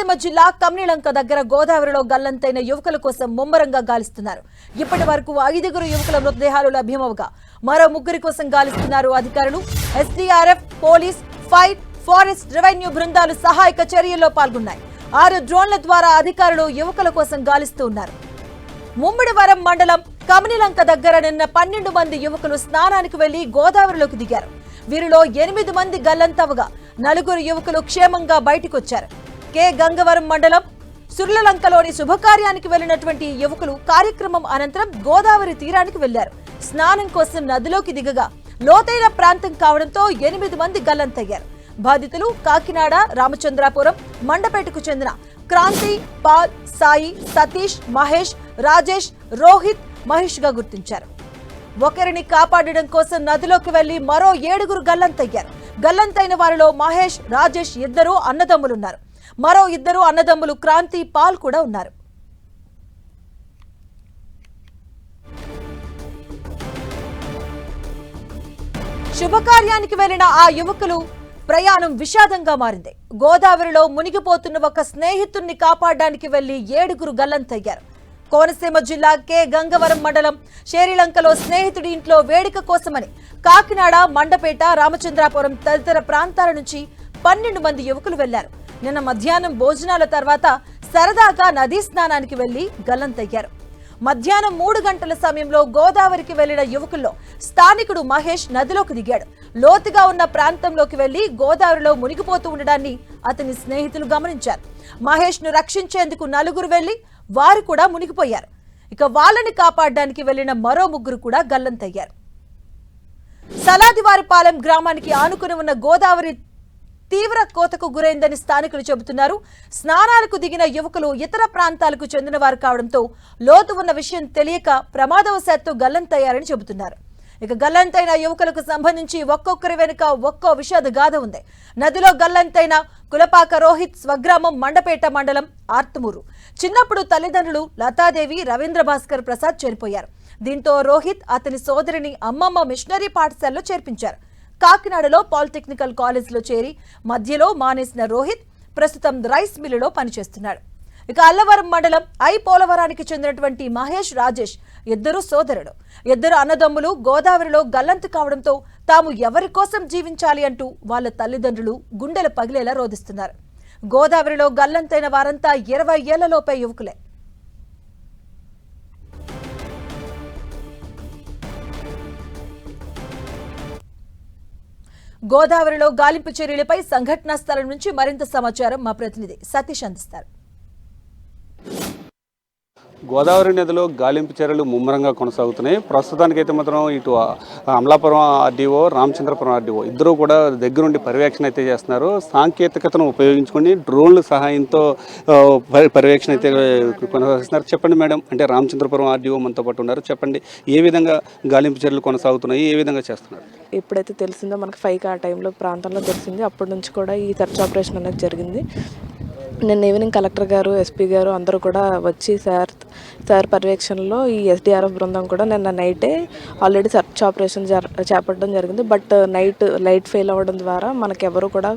కోనసీమ జిల్లా కమ్నిలంక దగ్గర గోదావరిలో గల్లంతైన యువకుల కోసం ముమ్మరంగా గాలిస్తున్నారు. ఇప్పటి వరకు ఐదుగురు యువకుల మృతదేహాలు లభ్యమవగా మరో ముగ్గురి కోసం గాలిస్తున్నారు అధికారులు. SDRF police fire forest revenue బృందాలు సహాయక చర్యల్లో పాల్గొన్నాయి. ఆరు డ్రోన్ల ద్వారా అధికారులు యువకుల కోసం గాలిస్తూ ఉన్నారు. ముమ్మిడివరం మండలం కమనిలంక దగ్గర నిన్న పన్నెండు మంది యువకులు స్నానానికి వెళ్ళి గోదావరిలోకి దిగారు. వీరిలో ఎనిమిది మంది గల్లంతవగా నలుగురు యువకులు క్షేమంగా బయటకొచ్చారు. కె. గంగవరం మండలం సుర్లలంకలోని శుభకార్యానికి వెళ్ళినటువంటి యువకులు కార్యక్రమం అనంతరం గోదావరి తీరానికి వెళ్ళారు స్నానం కోసం నదిలోకి దిగగా లోతైన ప్రాంతం కావడంతో ఎనిమిది మంది గల్లంతయ్యారు. బాధితులు కాకినాడ రామచంద్రాపురం మండపేటకు చెందిన క్రాంతి పాల్ సాయి సతీష్ మహేష్ రాజేష్ రోహిత్ మహేష్గా గుర్తించారు. ఒకరిని కాపాడడం కోసం నదిలోకి వెళ్ళి మరో ఏడుగురు గల్లంతయ్యారు. గల్లంతైన వారిలో మహేష్ రాజేష్ ఇద్దరు అన్నదమ్ములున్నారు. మరో ఇద్దరు అన్నదమ్ములు క్రాంతి పాల్ కూడా ఉన్నారు. శుభకార్యానికి వెళ్ళిన ఆ యువకులు ప్రయాణం విషాదంగా మారింది. గోదావరిలో మునిగిపోతున్న ఒక స్నేహితుణ్ణి కాపాడడానికి వెళ్ళి ఏడుగురు గల్లంతయ్యారు. కోనసీమ జిల్లా కె. గంగవరం మండలం శేరిలంకలో స్నేహితుడి ఇంట్లో వేడుక కోసమని కాకినాడ మండపేట రామచంద్రాపురం తదితర ప్రాంతాల నుంచి పన్నెండు మంది యువకులు వెళ్ళారు నిన్న మధ్యాహ్నం భోజనాల తర్వాత సరదాగా నదీ స్నానానికి వెళ్ళి గల్లంతయ్యారు. మధ్యాహ్నం మూడు గంటల సమయంలో గోదావరికి వెళ్ళిన యువకుల్లో స్థానికుడు మహేష్ నదిలోకి దిగాడు. లోతుగా ఉన్న ప్రాంతంలోకి వెళ్ళి గోదావరిలో మునిగిపోతూ ఉండడాన్ని అతని స్నేహితులు గమనించారు. మహేష్ను రక్షించేందుకు నలుగురు వెళ్ళి వారు కూడా మునిగిపోయారు. ఇక వాళ్ళని కాపాడడానికి వెళ్ళిన మరో ముగ్గురు కూడా గల్లంతయ్యారు. సలాదివారిపాలెం గ్రామానికి ఆనుకుని ఉన్న గోదావరి తీవ్ర కోతకు గురైందని స్థానికులు చెబుతున్నారు. స్నానాలకు దిగిన యువకులు ఇతర ప్రాంతాలకు చెందిన వారు కావడంతో లోతు ఉన్న విషయం తెలియక ప్రమాదవశాత్తు గల్లంతయ్యారని చెబుతున్నారు. ఇక గల్లంతైన యువకులకు సంబంధించి ఒక్కొక్కరి వెనుక ఒక్కో విషాద గాథ ఉంది. నదిలో గల్లంతైన కులపాక రోహిత్ స్వగ్రామం మండపేట మండలం ఆర్తుమూరు. చిన్నప్పుడు తల్లిదండ్రులు లతాదేవి రవీంద్ర భాస్కర్ ప్రసాద్ చేరిపోయారు. దీంతో రోహిత్ అతని సోదరిని అమ్మమ్మ మిషనరీ పాఠశాలలో చేర్పించారు. కాకినాడలో పాలిటెక్నికల్ కాలేజీలో చేరి మధ్యలో మానేసిన రోహిత్ ప్రస్తుతం రైస్ మిల్లులో పనిచేస్తున్నాడు. ఇక అల్లవరం మండలం ఐ పోలవరానికి చెందినటువంటి మహేష్ రాజేష్ ఇద్దరు సోదరుడు ఇద్దరు అన్నదమ్ములు గోదావరిలో గల్లంతు కావడంతో తాము ఎవరి కోసం జీవించాలి అంటూ వాళ్ళ తల్లిదండ్రులు గుండెలు పగిలేలా రోధిస్తున్నారు. గోదావరిలో గల్లంతైన వారంతా ఇరవై ఏళ్ళలోపే యువకులే. గోదావరిలో గాలింపు చర్యలపై సంఘటనా స్థలం నుంచి మరింత సమాచారం మా ప్రతినిధి సతీష్ అందిస్తారు. గోదావరి నదిలో గాలింపు చర్యలు ముమ్మరంగా కొనసాగుతున్నాయి. ప్రస్తుతానికైతే మాత్రం ఇటు అమలాపురం ఆర్డీఓ రామచంద్రపురం ఆర్డీఓ ఇద్దరు కూడా దగ్గరుండి పర్యవేక్షణ అయితే చేస్తున్నారు. సాంకేతికతను ఉపయోగించుకొని డ్రోన్ల సహాయంతో పర్యవేక్షణ అయితే కొనసాగిస్తున్నారు. చెప్పండి మేడం అంటే రామచంద్రపురం ఆర్డీఓ మనతో పాటు ఉన్నారు. చెప్పండి ఏ విధంగా గాలింపు చర్యలు కొనసాగుతున్నాయి? ఏ విధంగా చేస్తున్నారు? ఎప్పుడైతే తెలిసిందో మనకి ఫైవ్ ఆ టైంలో ప్రాంతంలో తెలిసింది అప్పటి నుంచి కూడా ఈ సెర్చ్ ఆపరేషన్ అనేది జరిగింది. నిన్న ఈవినింగ్ కలెక్టర్ గారు ఎస్పీ గారు అందరూ కూడా వచ్చి సార్ సార్ పర్యవేక్షణలో ఈ ఎస్డిఆర్ఎఫ్ బృందం కూడా నిన్న నైటే ఆల్రెడీ సర్చ్ ఆపరేషన్ జర చేపట్టడం జరిగింది. బట్ నైట్ లైట్ ఫెయిల్ అవ్వడం ద్వారా మనకెవరు కూడా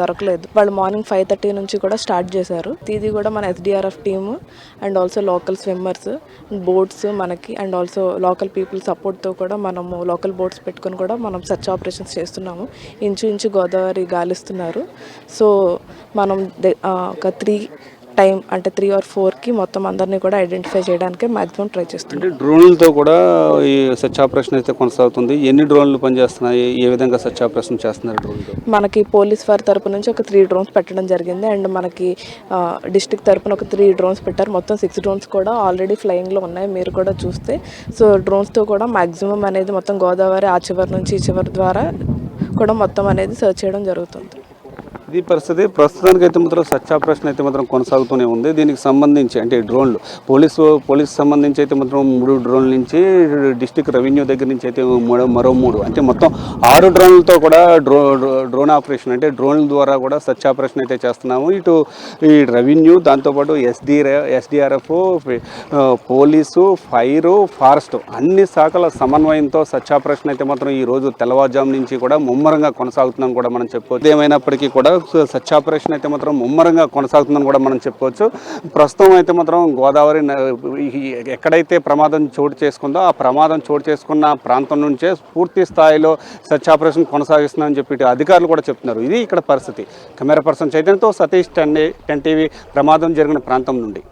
దొరకలేదు. వాళ్ళు మార్నింగ్ ఫైవ్ థర్టీ నుంచి కూడా స్టార్ట్ చేశారు. ఇది కూడా మన SDRF team and also local swimmers boats మనకి అండ్ ఆల్సో లోకల్ పీపుల్ సపోర్ట్తో కూడా మనము లోకల్ బోట్స్ పెట్టుకొని కూడా మనం సర్చ్ ఆపరేషన్స్ చేస్తున్నాము. ఇంచు ఇంచు గోదావరి గాలిస్తున్నారు. సో మనం ఒక త్రీ టైం అంటే త్రీ ఆర్ ఫోర్కి మొత్తం అందరినీ కూడా ఐడెంటిఫై చేయడానికి మాక్సిమం ట్రై చేస్తున్నాం. అంటే డ్రోన్లతో కూడా ఈ సర్చ్ ఆపరేషన్ అయితే కొనసాగుతుంది. ఎన్ని డ్రోన్లు పనిచేస్తున్నాయి? ఏ విధంగా సర్చ్ ఆపరేషన్ చేస్తున్నారు డ్రోన్తో మనకి పోలీస్ వారి తరపు నుంచి ఒక త్రీ డ్రోన్స్ పెట్టడం జరిగింది. అండ్ మనకి డిస్టిక్ తరపున ఒక త్రీ డ్రోన్స్ పెట్టారు. మొత్తం సిక్స్ డ్రోన్స్ కూడా ఆల్రెడీ ఫ్లయింగ్లో ఉన్నాయి. మీరు కూడా చూస్తే. సో డ్రోన్స్తో కూడా మ్యాక్సిమం అనేది మొత్తం గోదావరి ఆ చివరి నుంచి ఈ చివరి ద్వారా కూడా మొత్తం అనేది సర్చ్ చేయడం జరుగుతుంది. ఇది పరిస్థితి. ప్రస్తుతానికి అయితే మాత్రం సత్యాపరేషన్ అయితే మాత్రం కొనసాగుతూనే ఉంది. దీనికి సంబంధించి అంటే డ్రోన్లు. పోలీసు పోలీసు సంబంధించి అయితే మాత్రం మూడు డ్రోన్ల నుంచి డిస్టిక్ రెవెన్యూ దగ్గర నుంచి అయితే మరో మరో మూడు. అంటే మొత్తం ఆరు డ్రోన్లతో కూడా డ్రో డ్రోన్ ఆపరేషన్ అంటే డ్రోన్ల ద్వారా కూడా సత్యాపరేషన్ అయితే చేస్తున్నాము. ఇటు ఈ రెవెన్యూ దాంతోపాటు SD SDRF police fire forest అన్ని శాఖల సమన్వయంతో సత్యాపరేషన్ అయితే మాత్రం ఈ రోజు తెల్లవారుజాము నుంచి కూడా ముమ్మరంగా కొనసాగుతున్నాం కూడా మనం చెప్పుకోవచ్చు. ఏమైనప్పటికీ కూడా సర్చ్ ఆపరేషన్ అయితే మాత్రం ముమ్మరంగా కొనసాగుతుందని కూడా మనం చెప్పుకోవచ్చు. ప్రస్తుతం అయితే మాత్రం గోదావరి న- ఎక్కడైతే ప్రమాదం చోటు చేసుకుందో ఆ ప్రమాదం చోటు చేసుకున్న ప్రాంతం నుంచే పూర్తి స్థాయిలో సర్చ్ ఆపరేషన్ కొనసాగిస్తుందని చెప్పి అధికారులు కూడా చెప్తున్నారు. ఇది ఇక్కడ పరిస్థితి. కెమెరా పర్సన్ చైతన్యతో సతీష్ టెన్ టెన్ టీవీ ప్రమాదం జరిగిన ప్రాంతం నుండి.